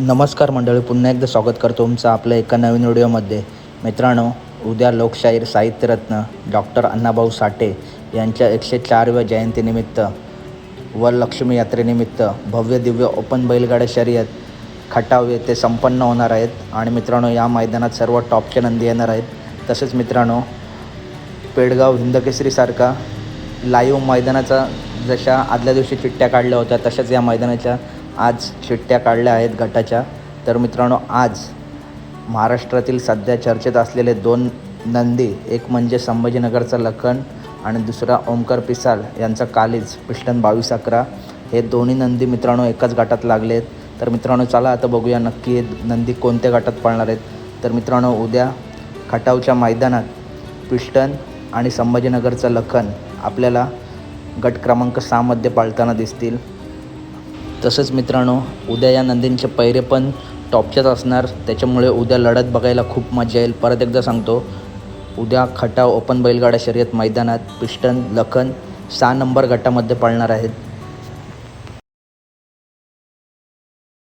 नमस्कार मंडळी पुन्हा एकदा स्वागत करतो तुमचं आपल्या एका नवीन व्हिडिओमध्ये. मित्रांनो उद्या लोकशाहीर साहित्यरत्न डॉक्टर अण्णाभाऊ साठे यांच्या एकशे चारव्या जयंतीनिमित्त व लक्ष्मी यात्रेनिमित्त भव्य दिव्य ओपन बैलगाड्या शर्यत खटाव येथे संपन्न होणार आहेत. आणि मित्रांनो या मैदानात सर्व टॉपचे नंदी येणार आहेत. तसेच मित्रांनो पेडगाव हिंदकेसरीसारखा लाईव्ह मैदानाचा जशा आदल्या दिवशी चिठ्ठ्या काढल्या होत्या तशाच या मैदानाच्या आज चिठ्ठ्या काढल्या आहेत गटाच्या. तर मित्रांनो आज महाराष्ट्रातील सध्या चर्चेत असलेले दोन नंदी एक म्हणजे संभाजीनगरचा लखन आणि दुसरा ओमकर पिसाल यांचा कालीज पिष्टन बावीस अकरा. हे दोन्ही नंदी मित्रांनो एकाच गटात लागले आहेत. तर मित्रांनो चला आता बघूया नक्की हे नंदी कोणत्या गटात पळणार आहेत. तर मित्रांनो उद्या खटावच्या मैदानात पिष्टन आणि संभाजीनगरचं लखन आपल्याला गट क्रमांक सहामध्ये पाळताना दिसतील. तसंच मित्रांनो उद्या या नंदींचे पैरे पण टॉपच्याच असणार. त्याच्यामुळे उद्या लढत बघायला खूप मजा येईल. परत एकदा सांगतो उद्या खटाव ओपन बैलगाडा शर्यत मैदानात पिस्टन लखन सहा नंबर गटामध्ये पळणार आहेत.